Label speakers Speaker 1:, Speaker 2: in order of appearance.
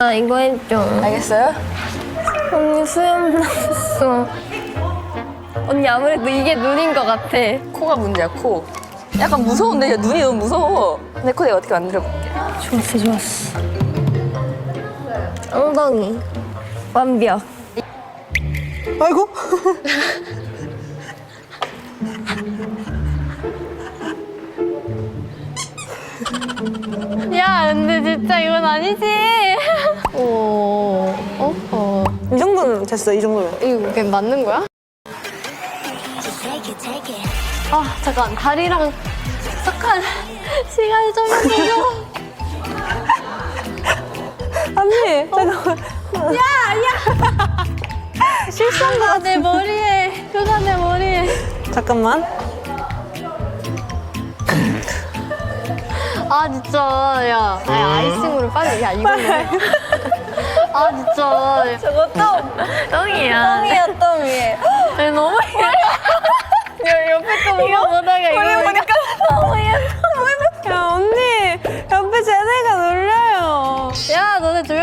Speaker 1: 아 이거 해줘.
Speaker 2: 알겠어요?
Speaker 1: 언니 수염 났어. 언니 아무래도 이게 눈인 것 같아.
Speaker 2: 코가 문제야 코. 약간 무서운데 야, 눈이 너무 무서워. 내 코 내가 어떻게 만들어볼게.
Speaker 1: 좋았어 좋았어. 엉덩이 완벽.
Speaker 3: 아이고.
Speaker 1: 야 근데 진짜 이건 아니지.
Speaker 3: 됐어, 이 정도면.
Speaker 1: 이거 그냥 맞는 거야? 아 잠깐 다리랑 잠깐 시간이 좀 있어.
Speaker 3: 언니, 잠깐만.
Speaker 1: 실수한 거야 내 머리에. 그가 내 머리에.
Speaker 3: 잠깐만.
Speaker 1: 아 진짜 야 아니, 아이싱으로 빨리 야 해. 아 진짜 저거 똥. 똥이야.
Speaker 2: 똥이야, 똥이야
Speaker 1: 아니, 너무 여- 옆에 또 이거 보다가 이거 보니까 너무 예뻐. 야 언니 옆에 제네가 놀려요. 야 너네 둘